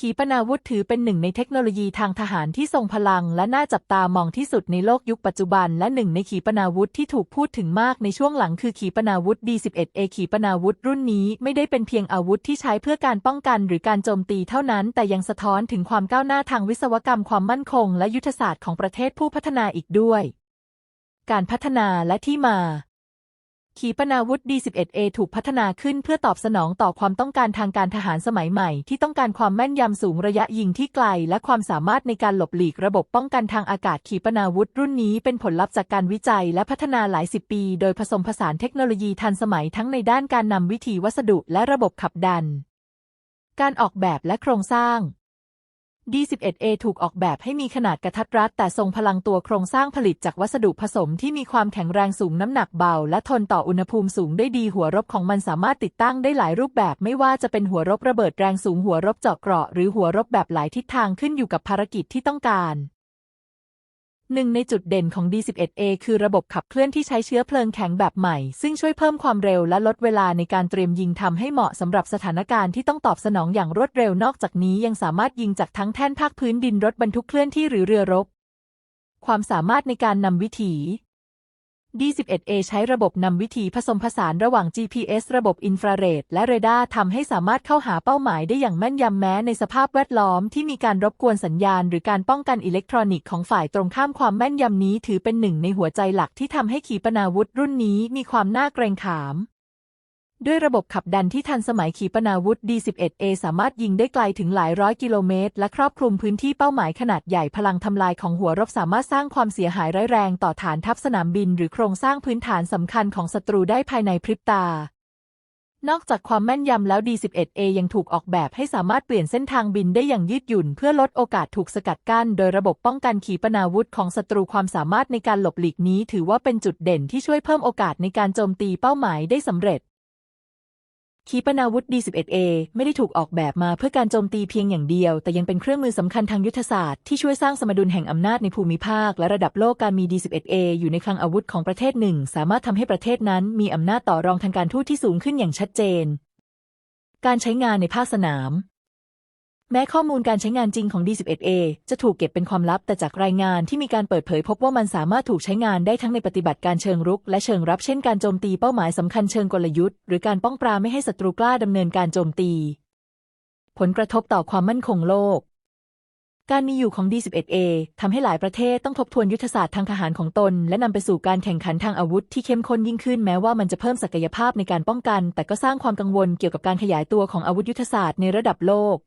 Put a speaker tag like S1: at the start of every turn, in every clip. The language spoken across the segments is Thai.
S1: ขีปนาวุธถือเป็นหนึ่งในเทคโนโลยีทางทหารที่ทรงพลัง และน่าจับตามองที่สุดในโลกยุคปัจจุบัน และหนึ่งในขีปนาวุธที่ถูกพูดถึงมากในช่วงหลังคือขีปนาวุธ D11A ขีปนาวุธรุ่นนี้ไม่ได้เป็นเพียงอาวุธที่ใช้เพื่อการป้องกันหรือการโจมตีเท่านั้น แต่ยังสะท้อนถึงความก้าวหน้าทางวิศวกรรมความมั่นคง และยุทธศาสตร์ของประเทศผู้พัฒนาอีกด้วย การพัฒนาและที่มา ขีปนาวุธ D11A ถูกพัฒนาขึ้นเพื่อตอบสนองต่อความต้องการทางการทหารสมัยใหม่ ที่ต้องการความแม่นยำสูงระยะยิงที่ไกล และความสามารถในการหลบหลีกระบบป้องกันทางอากาศขีปนาวุธ รุ่นนี้เป็นผลลัพธ์จากการวิจัยและพัฒนาหลายสิบปี โดยผสมผสานเทคโนโลยีทันสมัยทั้งในด้านการนำวิถีวัสดุและระบบขับดัน การออกแบบและโครงสร้าง D11A ถูกออกแบบให้มีขนาดกระทัดรัดแต่ทรงพลังตัวโครงสร้างผลิตจากวัสดุผสมที่มีความแข็งแรงสูงน้ำหนักเบา และทนต่ออุณหภูมิสูงได้ดีหัวรบของมันสามารถติดตั้งได้หลายรูปแบบไม่ว่าจะเป็นหัวรบระเบิดแรงสูงหัวรบเจาะเกราะหรือหัวรบแบบหลายทิศทางขึ้นอยู่กับภารกิจที่ต้องการ หนึ่งในจุดเด่นของ D11A คือระบบขับเคลื่อนที่ใช้เชื้อเพลิงแข็งแบบใหม่ ซึ่งช่วยเพิ่มความเร็วและลดเวลาในการเตรียมยิงทำให้เหมาะสำหรับสถานการณ์ที่ต้องตอบสนองอย่างรวดเร็วนอกจากนี้ยังสามารถยิงจากทั้งแท่นภาคพื้นดินรถบรรทุกเคลื่อนที่หรือเรือรบ ความสามารถในการนำวิถี D11A ใช้ระบบนำวิธีผสมผสานระหว่าง GPS ระบบอินฟราเรดและเรดาร์ทำให้สามารถเข้าหาเป้าหมายได้อย่างแม่นยำแม้ในสภาพแวดล้อมที่มีการรบกวนสัญญาณ หรือการป้องกันอิเล็กทรอนิกส์ของฝ่ายตรงข้ามความแม่นยำนี้ถือเป็นหนึ่งในหัวใจหลักที่ทำให้ขีปนาวุธรุ่นนี้มีความน่าเกรงขาม ด้วยระบบขับดันที่ทันสมัยขีปนาวุธ D11A สามารถยิงได้ไกลถึงหลายร้อยกิโลเมตร และครอบคลุมพื้นที่เป้าหมายขนาดใหญ่พลังทำลายของหัวรบสามารถสร้างความเสียหายร้ายแรงต่อฐานทัพสนามบิน หรือโครงสร้างพื้นฐานสำคัญของศัตรูได้ภายในพริบตา นอกจากความแม่นยำแล้ว D11A ยังถูกออกแบบให้สามารถเปลี่ยนเส้นทางบินได้อย่างยืดหยุ่น เพื่อลดโอกาสถูกสกัดกั้น โดยระบบป้องกันขีปนาวุธของศัตรูความสามารถในการหลบหลีกนี้ ถือว่าเป็นจุดเด่นที่ช่วยเพิ่มโอกาสในการโจมตีเป้าหมายได้สำเร็จ ขีปนาวุธ D11A ไม่ได้ถูกออกแบบมาเพื่อการโจมตีเพียงอย่างเดียว แต่ยังเป็นเครื่องมือสำคัญทางยุทธศาสตร์ที่ช่วยสร้างสมดุลแห่งอำนาจในภูมิภาค และระดับโลกการมี D11A อยู่ในคลังอาวุธของประเทศหนึ่ง สามารถทำให้ประเทศนั้นมีอำนาจต่อรองทางการทูตที่สูงขึ้นอย่างชัดเจน การใช้งานในภาคสนาม แม้ข้อมูลการใช้งานจริงของ D11A จะถูกเก็บเป็นความลับ แต่จากรายงานที่มีการเปิดเผยพบว่ามันสามารถถูกใช้งานได้ทั้งในปฏิบัติการเชิงรุก และเชิงรับ เช่นการโจมตีเป้าหมายสำคัญเชิงกลยุทธ์ หรือการป้องปรามไม่ให้ศัตรูกล้าดำเนินการโจมตี ผลกระทบต่อความมั่นคงโลก การมีอยู่ของ D11A ทำให้หลายประเทศต้องทบทวนยุทธศาสตร์ทางทหารของตน และนำไปสู่การแข่งขันทางอาวุธที่เข้มข้นยิ่งขึ้นแม้ว่ามันจะเพิ่มศักยภาพในการป้องกัน แต่ก็สร้างความกังวลเกี่ยวกับการขยายตัวของอาวุธยุทธศาสตร์ในระดับโลก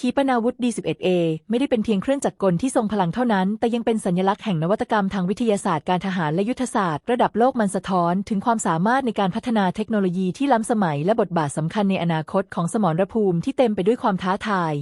S1: ขีปนาวุธ D11A ไม่ได้เป็นเพียงเครื่องจักรกลที่ทรงพลังเท่านั้น แต่ยังเป็นสัญลักษณ์แห่งนวัตกรรมทางวิทยาศาสตร์การทหารและยุทธศาสตร์ระดับโลกมันสะท้อน ถึงความสามารถในการพัฒนาเทคโนโลยีที่ล้ำสมัยและบทบาทสำคัญในอนาคตของสมรภูมิที่เต็มไปด้วยความท้าทาย